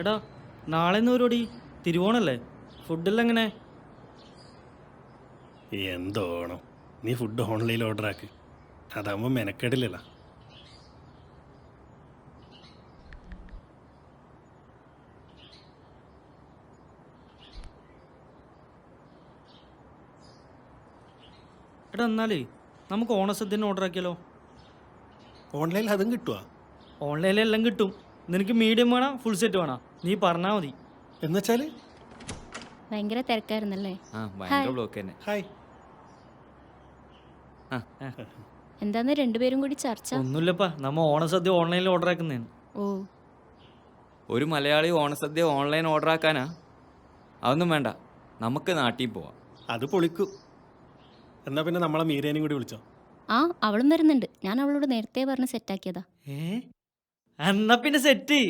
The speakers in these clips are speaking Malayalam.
എടാ നാളെ നൂരോടി പരിപാടി? തിരുവോണല്ലേ? ഫുഡെല്ലാം എങ്ങനെ? എന്തോണോ. നീ ഫുഡ് ഓൺലൈനിൽ ഓർഡർ ആക്ക്. അതാകുമ്പോൾ മെനക്കെടില്ല എടാ എന്നാലേ നമുക്ക് ഓണസദ്യന് ഓർഡർ ആക്കിയാലോ? ഓൺലൈനിൽ അതും കിട്ടുക ഓൺലൈനിൽ എല്ലാം കിട്ടും. നിനക്ക് മീഡിയം വേണോ? ഫുൾ സെറ്റ് വേണോ? നീ പറഞ്ഞാ മതി. എന്നുവെച്ചാൽ? ഭയങ്കര തിരക്കായിരുന്നല്ലേ? ആ ഭയങ്കര ബ്ലോക്ക് തന്നെ. ഹായ് എന്താന്ന് രണ്ടുപേരും കൂടി ചർച്ച? ഒന്നുമില്ലപ്പാ നമ്മ ഓണസദ്യ ഓൺലൈനിൽ ഓർഡർ ആക്കുന്നതാണ്. ഓ. ഒരു മലയാളി ഓണസദ്യ ഓൺലൈൻ ഓർഡർ ആക്കാനാ? അതൊന്നും വേണ്ട നമുക്ക് നാട്ടിൽ പോവാം. അത് പൊളിക്കും. എന്നാ പിന്നെ നമ്മളെ മീരേനെയും കൂടി വിളിച്ചോ? ആ അവളും വരുന്നുണ്ട്. ഞാൻ അവളോട് നേരത്തെ പറഞ്ഞ് സെറ്റാക്കിയതാ ഏ? എന്നാ പിന്നെ സെറ്റ്.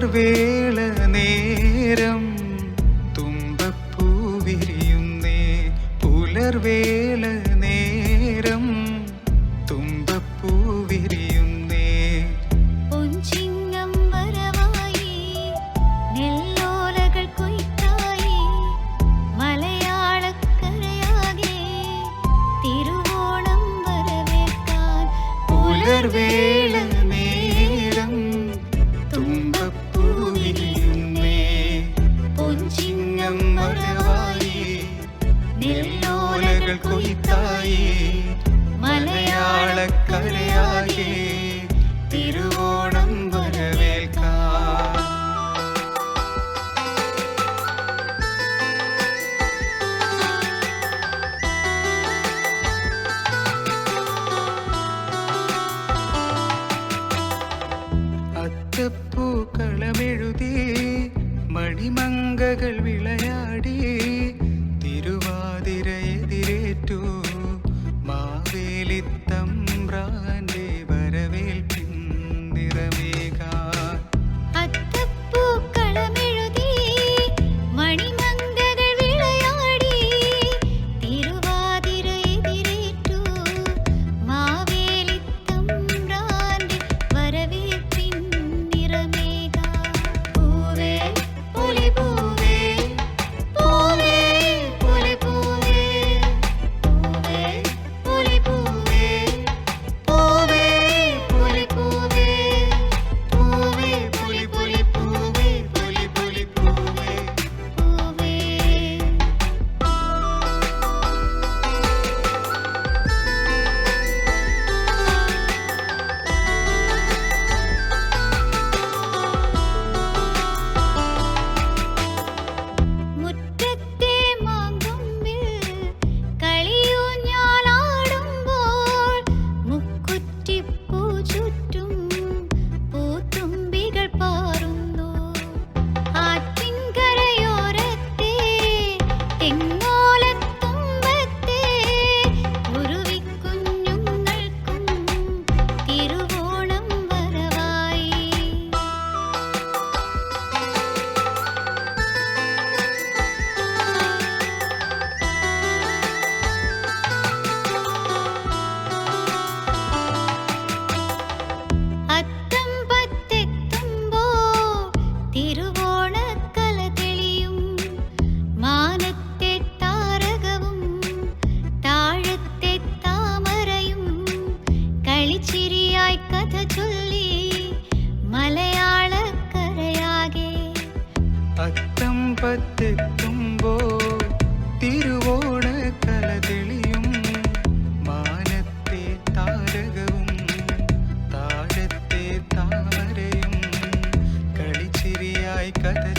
പുലർവേള നേരം തുമ്പപ്പൂ വിരിയുന്നേ. പുലർവേള നേരം തുമ്പപ്പൂ വിരിയുന്നേ. പൊൻചിങ്ങം വരവായി നെല്ലോലകൾ കൊയ്ത്തായി മലയാളക്കരയാകെ തിരുവോണം വരവേൽക്കാൻ പുലർവേള மகள் கொய்த்தாயே மலையாள கரையாகே திருவோணம் வரவேற்கா. அத்தப்பூ களமெழுதி மணிமங்ககள் விளையாடி வெளித்தம் ഓട്ടം പത്തെത്തുമ്പോ തിരുവോണ മാനത്തെ താരകവും താഴത്തെ കഥ